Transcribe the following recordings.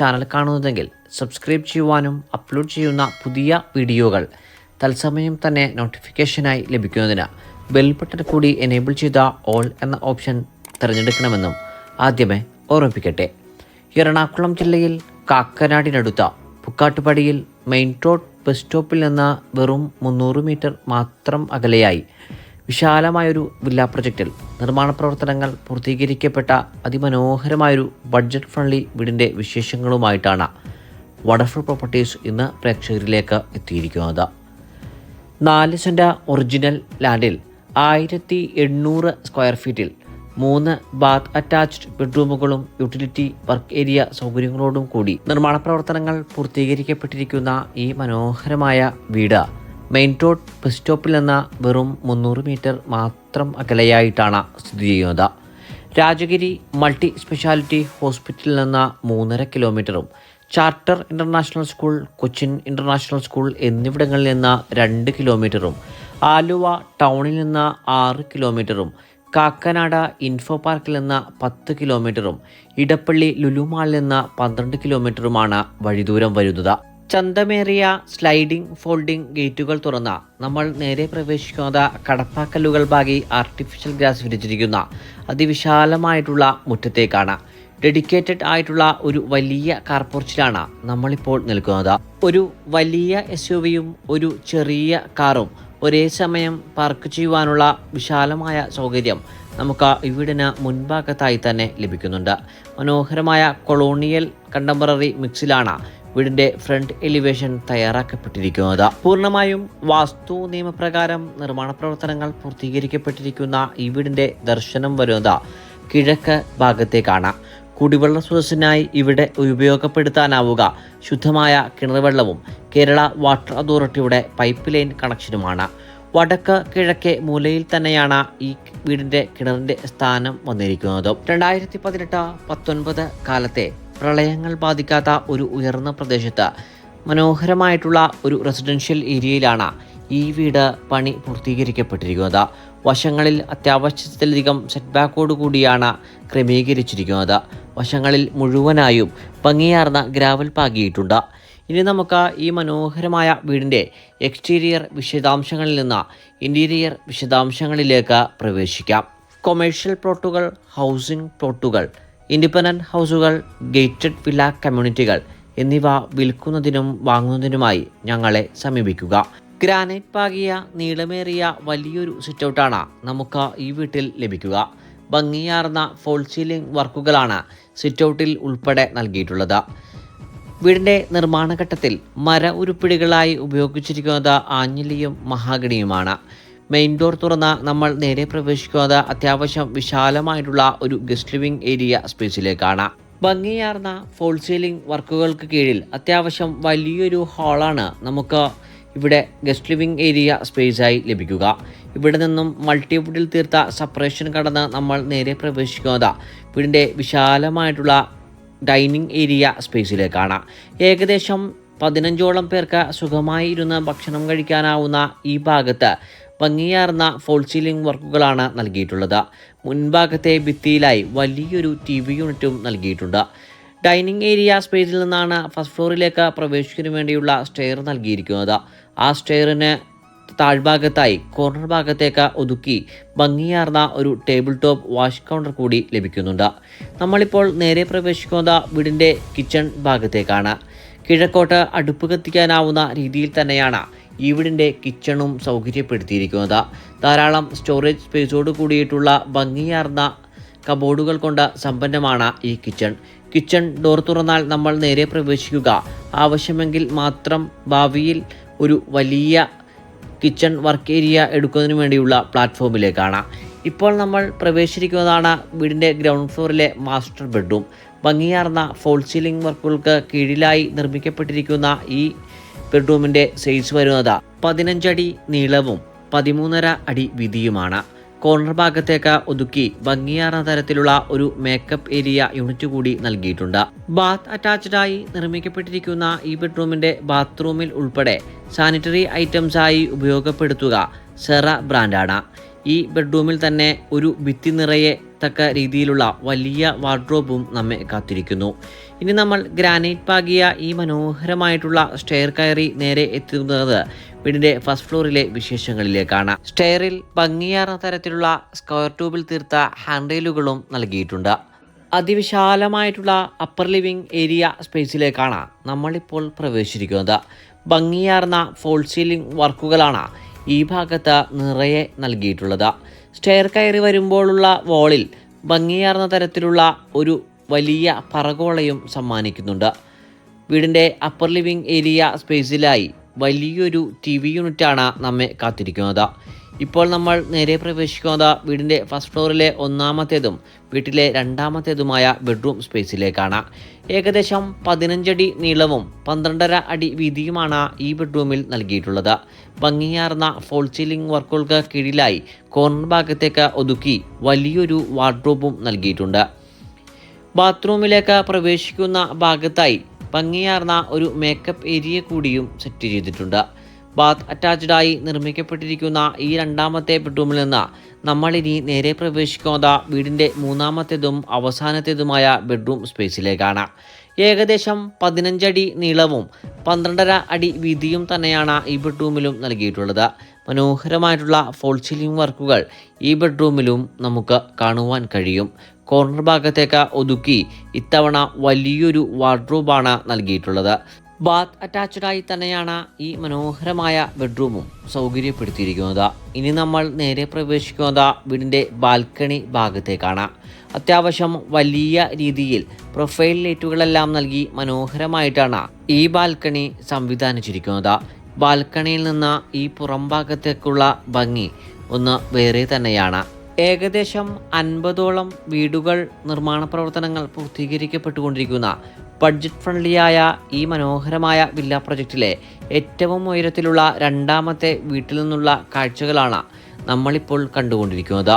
Channel കാണുന്നതെങ്കിൽ subscribe ചെയ്യുവാനും upload ചെയ്യുന്ന പുതിയ വീഡിയോകൾ തത്സമയം തന്നെ നോട്ടിഫിക്കേഷനായി ലഭിക്കുന്നതിന് ബെൽ ബട്ടൺ കൂടി എനേബിൾ ചെയ്ത ഓൾ എന്ന ഓപ്ഷൻ തിരഞ്ഞെടുക്കണമെന്നും ആദ്യമേ ഓർമ്മിപ്പിക്കട്ടെ. എറണാകുളം ജില്ലയിൽ കാക്കനാടിനടുത്ത പുക്കാട്ടുപടിയിൽ മെയിൻ റോഡ് ബസ് സ്റ്റോപ്പിൽ നിന്ന് വെറും മുന്നൂറ് മീറ്റർ മാത്രം അകലെയായി വിശാലമായൊരു വില്ല പ്രൊജക്റ്റിൽ നിർമ്മാണ പ്രവർത്തനങ്ങൾ പൂർത്തീകരിക്കപ്പെട്ട അതിമനോഹരമായൊരു ബഡ്ജറ്റ് ഫ്രണ്ട്ലി വീടിന്റെ വിശേഷങ്ങളുമായിട്ടാണ് വണ്ടർഫുൾ പ്രോപ്പർട്ടീസ് ഇന്ന് പ്രേക്ഷകരിലേക്ക് എത്തിയിരിക്കുന്നത്. നാല് സെന്റ ഒറിജിനൽ ലാൻഡിൽ ആയിരത്തി എണ്ണൂറ് സ്ക്വയർ ഫീറ്റിൽ മൂന്ന് ബാത്ത് അറ്റാച്ച്ഡ് ബെഡ്റൂമുകളും യൂട്ടിലിറ്റി വർക്ക് ഏരിയ സൗകര്യങ്ങളോടും കൂടി നിർമ്മാണ പ്രവർത്തനങ്ങൾ പൂർത്തീകരിക്കപ്പെട്ടിരിക്കുന്ന ഈ മനോഹരമായ വീട് മെയിൻ റോഡ് ബസ് സ്റ്റോപ്പിൽ നിന്ന് വെറും മുന്നൂറ് മീറ്റർ മാത്രം അകലെയായിട്ടാണ് സ്ഥിതി ചെയ്യുന്നത്. രാജഗിരി മൾട്ടി സ്പെഷ്യാലിറ്റി ഹോസ്പിറ്റലിൽ നിന്ന് മൂന്നര കിലോമീറ്ററും charter international school Cochin international school എന്നിവിടങ്ങളിൽ നിന്ന് രണ്ട് കിലോമീറ്ററും ആലുവ ടൗണിൽ നിന്ന് ആറ് കിലോമീറ്ററും കാക്കനാട ഇൻഫോ പാർക്കിൽ നിന്ന് പത്ത് കിലോമീറ്ററും ഇടപ്പള്ളി ലുലുമാളിൽ നിന്ന് പന്ത്രണ്ട് കിലോമീറ്ററുമാണ് വഴിദൂരം വരുന്നത്. ചന്തമേറിയ സ്ലൈഡിംഗ് ഫോൾഡിംഗ് ഗേറ്റുകൾ തുറന്ന നമ്മൾ നേരെ പ്രവേശിക്കുന്നത് കടപ്പാക്കല്ലുകൾ ബാഗി ആർട്ടിഫിഷ്യൽ ഗ്രാസ് വിരിച്ചിരിക്കുന്ന അതിവിശാലമായിട്ടുള്ള മുറ്റത്തേക്കാണ്. ഡെഡിക്കേറ്റഡ് ആയിട്ടുള്ള ഒരു വലിയ കാർപോർച്ചിലാണ് നമ്മളിപ്പോൾ നിൽക്കുന്നത്. ഒരു വലിയ എസ് ഒരു ചെറിയ കാറും ഒരേ സമയം പാർക്ക് ചെയ്യുവാനുള്ള വിശാലമായ സൗകര്യം നമുക്ക് ഇവിടിന് വീടിന് മുൻഭാഗത്തായി തന്നെ ലഭിക്കുന്നുണ്ട്. മനോഹരമായ കൊളോണിയൽ കണ്ടംപററി മിക്സിലാണ് വീടിന്റെ ഫ്രണ്ട് എലിവേഷൻ തയ്യാറാക്കപ്പെട്ടിരിക്കുന്നത് പൂർണമായും വാസ്തു നിയമപ്രകാരം നിർമ്മാണ പ്രവർത്തനങ്ങൾ പൂർത്തീകരിക്കപ്പെട്ടിരിക്കുന്ന ഈ വീടിന്റെ ദർശനം വരുന്നത് കിഴക്ക് ഭാഗത്തേക്കാണ്. കുടിവെള്ള സ്രോതസ്സിനായി ഇവിടെ ഉപയോഗപ്പെടുത്താനാവുക. ശുദ്ധമായ കിണർവെള്ളവും കേരള വാട്ടർ അതോറിറ്റിയുടെ പൈപ്പ് ലൈൻ കണക്ഷനുമാണ്. വടക്ക് കിഴക്കേ മൂലയിൽ തന്നെയാണ് ഈ വീടിന്റെ കിണറിന്റെ സ്ഥാനം വന്നിരിക്കുന്നത്. രണ്ടായിരത്തി പതിനെട്ട് പത്തൊൻപത് കാലത്തെ പ്രളയങ്ങൾ ബാധിക്കാത്ത ഒരു ഉയർന്ന പ്രദേശത്ത് മനോഹരമായിട്ടുള്ള ഒരു റെസിഡൻഷ്യൽ ഏരിയയിലാണ് ഈ വീട് പണി പൂർത്തീകരിക്കപ്പെട്ടിരിക്കുന്നത്. വശങ്ങളിൽ അത്യാവശ്യത്തിലധികം സെറ്റ് ബാക്കോട് കൂടിയാണ് ക്രമീകരിച്ചിരിക്കുന്നത്. വശങ്ങളിൽ മുഴുവനായും ഭംഗിയാർന്ന ഗ്രാവൽ പാകിയിട്ടുണ്ട്. ഇനി നമുക്ക് ഈ മനോഹരമായ വീടിന്റെ എക്സ്റ്റീരിയർ വിശദാംശങ്ങളിൽ നിന്ന് ഇന്റീരിയർ വിശദാംശങ്ങളിലേക്ക് പ്രവേശിക്കാം. കൊമേഴ്ഷ്യൽ പ്ലോട്ടുകൾ ഹൗസിംഗ് പ്ലോട്ടുകൾ ഇൻഡിപെൻഡന്റ് ഹൗസുകൾ ഗേറ്റഡ് വില്ല കമ്മ്യൂണിറ്റികൾ എന്നിവ വിൽക്കുന്നതിനും വാങ്ങുന്നതിനുമായി ഞങ്ങളെ സമീപിക്കുക. ഗ്രാനൈറ്റ് പാകിയ നീളമേറിയ വലിയൊരു സിറ്റൗട്ടാണ് നമുക്ക് ഈ വീട്ടിൽ ലഭിക്കുക. ഭംഗിയാർന്ന ഫോൾ സീലിംഗ് വർക്കുകളാണ് സിറ്റൗട്ടിൽ ഉൾപ്പെടെ നൽകിയിട്ടുള്ളത്. വീടിന്റെ നിർമ്മാണ ഘട്ടത്തിൽ മര ഉരുപ്പിടികളായി ഉപയോഗിച്ചിരിക്കുന്നത് ആഞ്ഞിലിയും മഹാഗണിയുമാണ്. മെയിൻ ഡോർ തുറന്ന് നമ്മൾ നേരെ പ്രവേശിക്കുന്നത് അത്യാവശ്യം വിശാലമായിട്ടുള്ള ഒരു ഗസ്റ്റ് ലിവിംഗ് ഏരിയ സ്പേസിലേക്കാണ് ഭംഗിയാർന്ന ഫോൾ സീലിംഗ് വർക്കുകൾക്ക് കീഴിൽ അത്യാവശ്യം വലിയൊരു ഹാളാണ് നമുക്ക് ഇവിടെ ഗസ്റ്റ് ലിവിംഗ് ഏരിയ സ്പേസായി ലഭിക്കുക. ഇവിടെ നിന്നും മൾട്ടിവുഡിൽ തീർത്ത സെപ്പറേഷൻ കടന്ന് നമ്മൾ നേരെ പ്രവേശിക്കുന്നത് വീടിന്റെ വിശാലമായിട്ടുള്ള ഡൈനിങ് ഏരിയ സ്പേസിലേക്കാണ് ഏകദേശം പതിനഞ്ചോളം പേർക്ക് സുഖമായി ഇരുന്ന് ഭക്ഷണം കഴിക്കാനാവുന്ന ഈ ഭാഗത്ത് ഭംഗിയാർന്ന ഫോൾ സീലിംഗ് വർക്കുകളാണ് നൽകിയിട്ടുള്ളത്. മുൻഭാഗത്തെ ഭിത്തിയിലായി വലിയൊരു ടി വി യൂണിറ്റും നൽകിയിട്ടുണ്ട്. ഡൈനിങ് ഏരിയ സ്പേസിൽ നിന്നാണ് ഫസ്റ്റ് ഫ്ലോറിലേക്ക് പ്രവേശിക്കുന്നതിന് വേണ്ടിയുള്ള സ്റ്റെയർ നൽകിയിരിക്കുന്നത്. ആ സ്റ്റെയറിന് താഴ്ഭാഗത്തായി കോർണർ ഭാഗത്തേക്ക് ഒതുക്കി ഭംഗിയാർന്ന ഒരു ടേബിൾ ടോപ്പ് വാഷ് കൗണ്ടർ കൂടി ലഭിക്കുന്നുണ്ട്. നമ്മളിപ്പോൾ നേരെ പ്രവേശിക്കുന്ന വീടിന്റെ കിച്ചൺ ഭാഗത്തേക്കാണ്. കിഴക്കോട്ട് അടുപ്പ് കത്തിക്കാനാവുന്ന രീതിയിൽ തന്നെയാണ് ഈ വീടിന്റെ കിച്ചണും സൗകര്യപ്പെടുത്തിയിരിക്കുന്നത്. ധാരാളം സ്റ്റോറേജ് സ്പേസോട് കൂടിയിട്ടുള്ള ഭംഗിയാർന്ന കബോർഡുകൾ കൊണ്ട് സമ്പന്നമാണ് ഈ കിച്ചൺ. കിച്ചൺ ഡോർ തുറന്നാൽ നമ്മൾ നേരെ പ്രവേശിക്കുക. ആവശ്യമെങ്കിൽ മാത്രം ഭാവിയിൽ ഒരു വലിയ കിച്ചൺ വർക്ക് ഏരിയ എടുക്കുന്നതിന് വേണ്ടിയുള്ള പ്ലാറ്റ്ഫോമിലേക്കാണ്. ഇപ്പോൾ നമ്മൾ പ്രവേശിച്ചിരിക്കുന്നതാണ് വീടിന്റെ ഗ്രൗണ്ട് ഫ്ലോറിലെ മാസ്റ്റർ ബെഡ്റൂം. ഭംഗിയാർന്ന ഫോൾ സീലിംഗ് വർക്കുകൾക്ക് കീഴിലായി നിർമ്മിക്കപ്പെട്ടിരിക്കുന്ന ഈ ബെഡ്റൂമിന്റെ സൈസ് വരുന്നത് പതിനഞ്ചടി നീളവും പതിമൂന്നര അടി വീതിയുമാണ്. കോർണർ ഭാഗത്തേക്ക് ഒതുക്കി ഭംഗിയാർന്ന തരത്തിലുള്ള ഒരു മേക്കപ്പ് ഏരിയ യൂണിറ്റ് കൂടി നൽകിയിട്ടുണ്ട്. ബാത്ത് അറ്റാച്ച്ഡ് ആയി നിർമ്മിക്കപ്പെട്ടിരിക്കുന്ന ഈ ബെഡ്റൂമിന്റെ ബാത്റൂമിൽ ഉൾപ്പെടെ സാനിറ്ററി ഐറ്റംസ് ആയി ഉപയോഗപ്പെടുത്തുക സെറ ബ്രാൻഡാണ് ഈ ബെഡ്റൂമിൽ തന്നെ ഒരു ഭിത്തി നിറയെ തക്ക രീതിയിലുള്ള വലിയ വാർഡ്രോബും നമ്മെ കാത്തിരിക്കുന്നു. ഇനി നമ്മൾ ഗ്രാനൈറ്റ് പാകിയ ഈ മനോഹരമായിട്ടുള്ള സ്റ്റെയർ കയറി നേരെ എത്തുന്നത് വീടിന്റെ ഫസ്റ്റ് ഫ്ലോറിലെ വിശേഷങ്ങളിലേക്കാണ്. സ്റ്റെയറിൽ ഭംഗിയാർന്ന തരത്തിലുള്ള സ്ക്വയർ ട്യൂബിൽ തീർത്ത ഹാൻഡ് റെയിലുകളും നൽകിയിട്ടുണ്ട്. അതിവിശാലമായിട്ടുള്ള അപ്പർ ലിവിംഗ് ഏരിയ സ്പേസിലേക്കാണ് നമ്മളിപ്പോൾ പ്രവേശിച്ചിരിക്കുന്നത്. ഭംഗിയാർന്ന ഫോൾ സീലിംഗ് വർക്കുകളാണ് ഈ ഭാഗത്ത് നിറയെ നൽകിയിട്ടുള്ളത്. സ്റ്റെയർ കയറി വരുമ്പോഴുള്ള വോളിൽ ഭംഗിയാർന്ന തരത്തിലുള്ള ഒരു വലിയ പറകോളയും സമ്മാനിക്കുന്നുണ്ട്. വീടിന്റെ അപ്പർ ലിവിംഗ് ഏരിയ സ്പേസിലായി വലിയൊരു ടി വി യൂണിറ്റാണ് നമ്മെ കാത്തിരിക്കുന്നത്. ഇപ്പോൾ നമ്മൾ നേരെ പ്രവേശിക്കുന്നത് വീടിന്റെ ഫസ്റ്റ് ഫ്ലോറിലെ ഒന്നാമത്തേതും വീട്ടിലെ രണ്ടാമത്തേതുമായ ബെഡ്റൂം സ്പേസിലേക്കാണ് ഏകദേശം പതിനഞ്ചടി നീളവും പന്ത്രണ്ടര അടി വീതിയുമാണ് ഈ ബെഡ്റൂമിൽ നൽകിയിട്ടുള്ളത്. ഭംഗിയാർന്ന ഫോൾ സീലിംഗ് വർക്കുകൾക്ക് കീഴിലായി കോർണർ ഭാഗത്തേക്ക് ഒതുക്കി വലിയൊരു വാർഡ്രോബും നൽകിയിട്ടുണ്ട്. ബാത്റൂമിലേക്ക് പ്രവേശിക്കുന്ന ഭാഗത്തായി ഭംഗിയാർന്ന ഒരു മേക്കപ്പ് ഏരിയ കൂടിയും സെറ്റ് ചെയ്തിട്ടുണ്ട്. ബാത്ത് അറ്റാച്ച്ഡായി നിർമ്മിക്കപ്പെട്ടിരിക്കുന്ന ഈ രണ്ടാമത്തെ ബെഡ്റൂമിൽ നിന്ന് നമ്മളിനി നേരെ പ്രവേശിക്കുന്നത് വീടിന്റെ മൂന്നാമത്തേതും അവസാനത്തേതുമായ ബെഡ്റൂം സ്പേസിലേക്കാണ്. ഏകദേശം പതിനഞ്ചടി നീളവും പന്ത്രണ്ടര അടി വീതിയും തന്നെയാണ് ഈ ബെഡ്റൂമിലും നൽകിയിട്ടുള്ളത്. മനോഹരമായിട്ടുള്ള ഫോൾ സീലിംഗ് വർക്കുകൾ ഈ ബെഡ്റൂമിലും നമുക്ക് കാണുവാൻ കഴിയും. കോർണർ ഭാഗത്തേക്ക് ഒതുക്കി ഇത്തവണ വലിയൊരു വാർഡ്രോബാണ് നൽകിയിട്ടുള്ളത്. ബാത്ത് അറ്റാച്ച്ഡ് ആയി തന്നെയാണ് ഈ മനോഹരമായ ബെഡ്റൂമും സൗകര്യപ്പെടുത്തിയിരിക്കുന്നത്. ഇനി നമ്മൾ നേരെ പ്രവേശിക്കുന്നത് വീടിന്റെ ബാൽക്കണി ഭാഗത്തേക്കാണ്. അത്യാവശ്യം വലിയ രീതിയിൽ പ്രൊഫൈൽ ലൈറ്റുകളെല്ലാം നൽകി മനോഹരമായിട്ടാണ് ഈ ബാൽക്കണി സംവിധാനിച്ചിരിക്കുന്നത്. ബാൽക്കണിയിൽ നിന്ന് ഈ പുറം ഭാഗത്തേക്കുള്ള ഭംഗി ഒന്ന് വേറെ തന്നെയാണ്. ഏകദേശം അൻപതോളം വീടുകൾ നിർമ്മാണ പ്രവർത്തനങ്ങൾ പൂർത്തീകരിക്കപ്പെട്ടുകൊണ്ടിരിക്കുന്ന ബഡ്ജറ്റ് ഫ്രണ്ട്ലിയായ ഈ മനോഹരമായ വില്ല പ്രൊജക്റ്റിലെ ഏറ്റവും ഉയരത്തിലുള്ള രണ്ടാമത്തെ വീട്ടിൽ നിന്നുള്ള കാഴ്ചകളാണ് നമ്മളിപ്പോൾ കണ്ടുകൊണ്ടിരിക്കുന്നത്.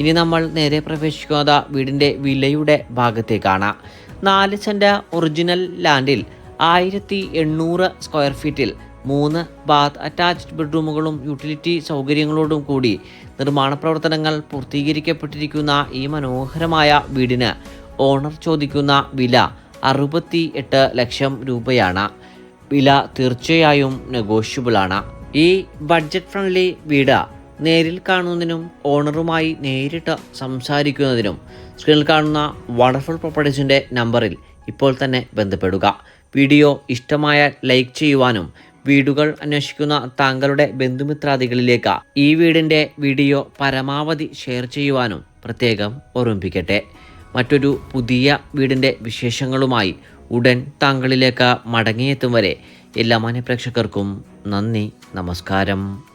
ഇനി നമ്മൾ നേരെ പ്രവേശിക്കുന്നത് വീടിന്റെ വിലയുടെ ഭാഗത്തേക്കാണ്. നാല് സെന്റ് ഒറിജിനൽ ലാൻഡിൽ ആയിരത്തി എണ്ണൂറ് സ്ക്വയർ ഫീറ്റിൽ മൂന്ന് ബാത്ത് അറ്റാച്ച്ഡ് ബെഡ്റൂമുകളും യൂട്ടിലിറ്റി സൗകര്യങ്ങളോടും കൂടി നിർമ്മാണ പ്രവർത്തനങ്ങൾ പൂർത്തീകരിക്കപ്പെട്ടിരിക്കുന്ന ഈ മനോഹരമായ വീടിന് ഓണർ ചോദിക്കുന്ന വില അറുപത്തി എട്ട് ലക്ഷം രൂപയാണ്. വില തീർച്ചയായും നെഗോഷ്യബിളാണ്. ഈ ബഡ്ജറ്റ് ഫ്രണ്ട്ലി വീട് നേരിൽ കാണുന്നതിനും ഓണറുമായി നേരിട്ട് സംസാരിക്കുന്നതിനും സ്ക്രീനിൽ കാണുന്ന വണ്ടർഫുൾ പ്രോപ്പർട്ടീസിന്റെ നമ്പറിൽ ഇപ്പോൾ തന്നെ ബന്ധപ്പെടുക. വീഡിയോ ഇഷ്ടമായ ലൈക്ക് ചെയ്യുവാനും വീടുകൾ അന്വേഷിക്കുന്ന താങ്കളുടെ ബന്ധുമിത്രാദികളിലേക്ക് ഈ വീടിന്റെ വീഡിയോ പരമാവധി ഷെയർ ചെയ്യുവാനും പ്രത്യേകം ഓർമ്മിപ്പിക്കട്ടെ. മറ്റൊരു പുതിയ വീടിന്റെ വിശേഷങ്ങളുമായി ഉടൻ താങ്കളിലേക്ക് മടങ്ങിയെത്തും വരെ എല്ലാ മാന്യപ്രേക്ഷകർക്കും നന്ദി നമസ്കാരം.